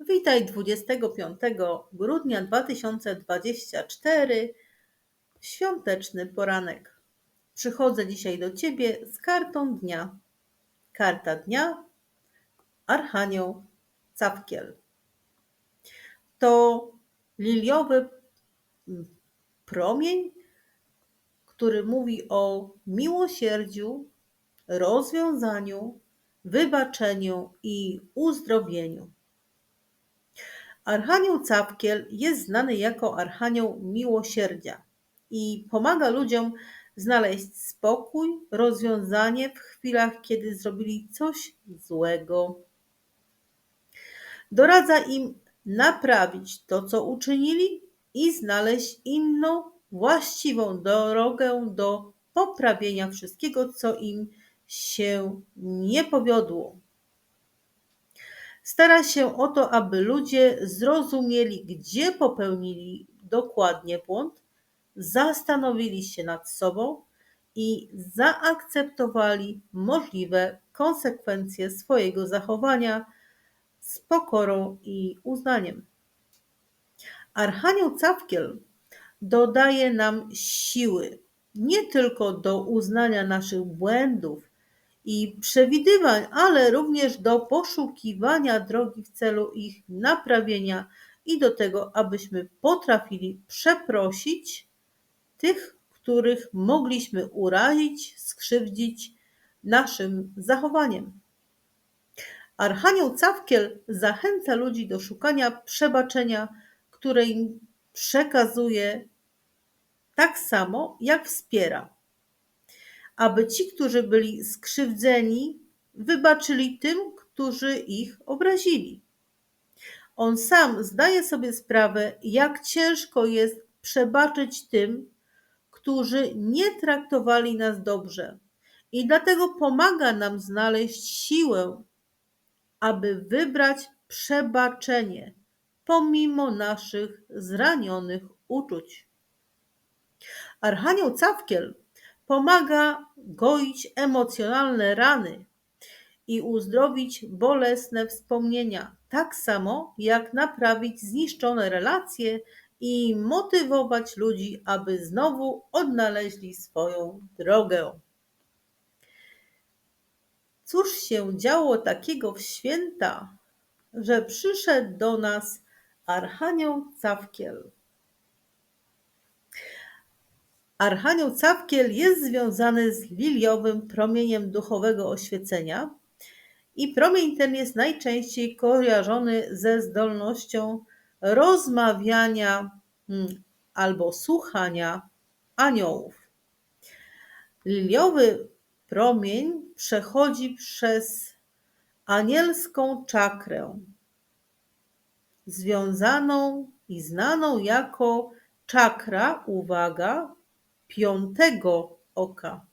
Witaj 25 grudnia 2024, świąteczny poranek. Przychodzę dzisiaj do Ciebie z kartą dnia. Karta dnia Archanioł Cawkiel. To liliowy promień, który mówi o miłosierdziu, rozwiązaniu, wybaczeniu i uzdrowieniu. Archanioł Cawkiel jest znany jako Archanioł Miłosierdzia i pomaga ludziom znaleźć spokój, rozwiązanie w chwilach, kiedy zrobili coś złego. Doradza im naprawić to, co uczynili i znaleźć inną, właściwą drogę do poprawienia wszystkiego, co im się nie powiodło. Stara się o to, aby ludzie zrozumieli, gdzie popełnili dokładnie błąd, zastanowili się nad sobą i zaakceptowali możliwe konsekwencje swojego zachowania z pokorą i uznaniem. Archanioł Cawkiel dodaje nam siły nie tylko do uznania naszych błędów i przewidywań, ale również do poszukiwania drogi w celu ich naprawienia i do tego, abyśmy potrafili przeprosić tych, których mogliśmy urazić, skrzywdzić naszym zachowaniem. Archanioł Cawkiel zachęca ludzi do szukania przebaczenia, które im przekazuje tak samo, jak wspiera aby ci, którzy byli skrzywdzeni, wybaczyli tym, którzy ich obrazili. On sam zdaje sobie sprawę, jak ciężko jest przebaczyć tym, którzy nie traktowali nas dobrze. I dlatego pomaga nam znaleźć siłę, aby wybrać przebaczenie, pomimo naszych zranionych uczuć. Archanioł Cawkiel Pomaga goić emocjonalne rany i uzdrowić bolesne wspomnienia, tak samo jak naprawić zniszczone relacje i motywować ludzi, aby znowu odnaleźli swoją drogę. Cóż się działo takiego w święta, że przyszedł do nas Archanioł Cawkiel? Archanioł Cawkiel jest związany z liliowym promieniem duchowego oświecenia i promień ten jest najczęściej kojarzony ze zdolnością rozmawiania hmm, albo słuchania aniołów. Liliowy promień przechodzi przez anielską czakrę, związaną i znaną jako czakra, uwaga, piątego oka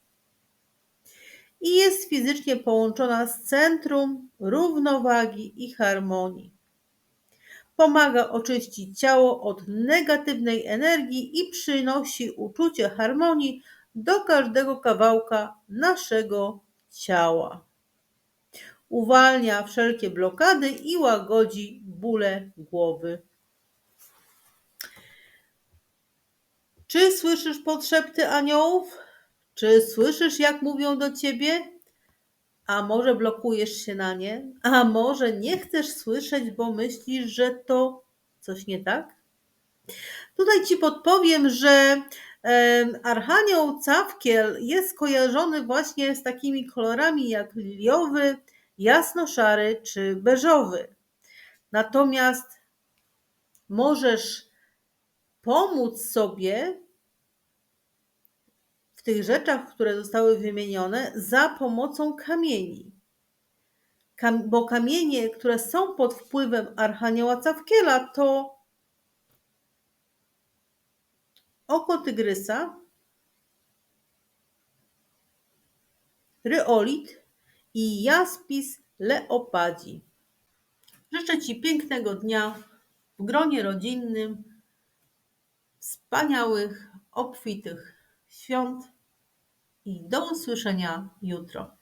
i jest fizycznie połączona z centrum równowagi i harmonii. Pomaga oczyścić ciało od negatywnej energii i przynosi uczucie harmonii do każdego kawałka naszego ciała. Uwalnia wszelkie blokady i łagodzi bóle głowy. Czy słyszysz podszepty aniołów? Czy słyszysz, jak mówią do ciebie? A może blokujesz się na nie? A może nie chcesz słyszeć, bo myślisz, że to coś nie tak? Tutaj ci podpowiem, że Archanioł Cawkiel jest kojarzony właśnie z takimi kolorami jak liliowy, jasno-szary czy beżowy. Natomiast możesz pomóc sobie w tych rzeczach, które zostały wymienione, za pomocą kamieni. Kam bo kamienie, które są pod wpływem Archanioła Cawkiela, to oko tygrysa, ryolit i jaspis leopadzi. Życzę Ci pięknego dnia w gronie rodzinnym, wspaniałych, obfitych świąt i do usłyszenia jutro.